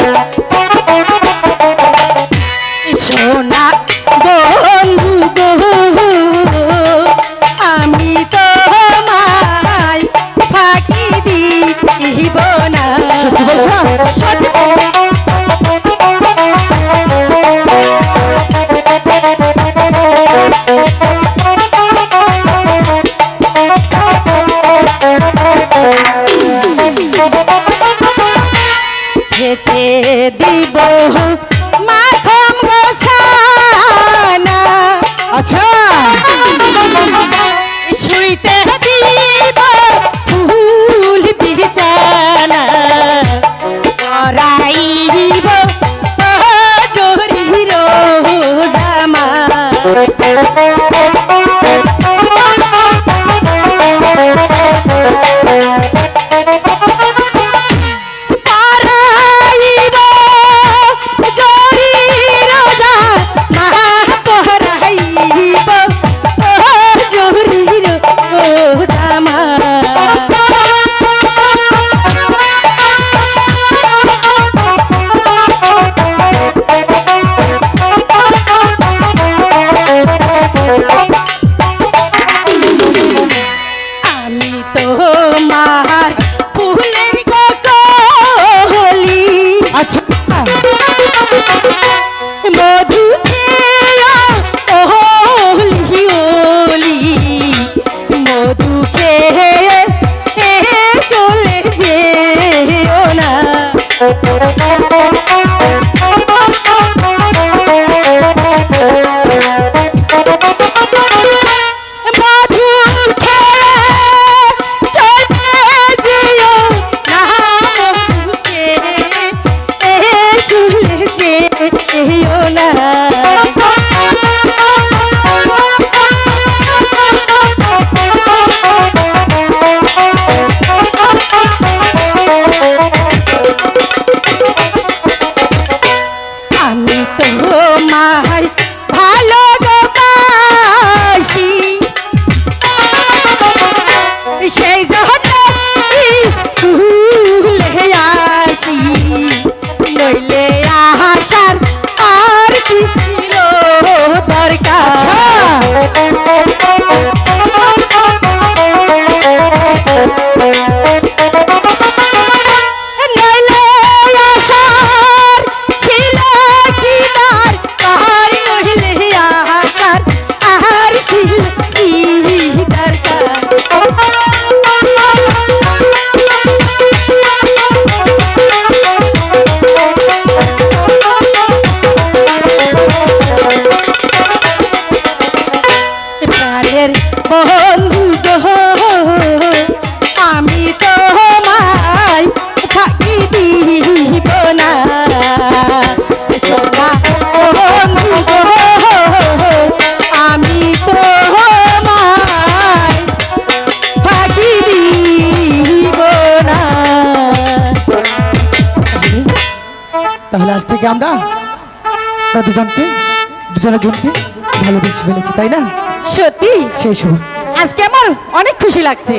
you. খেতে দিব। মাখম গোছানা। আচ্ছা। তোমার যেও না। আমি তো মায় থেকে আমরা দুজনকে দুজনের জনকে ভালোবেসে ফেলেছি তাই না? সত্যি? সেই শুভ। আজকে আমার অনেক খুশি লাগছে।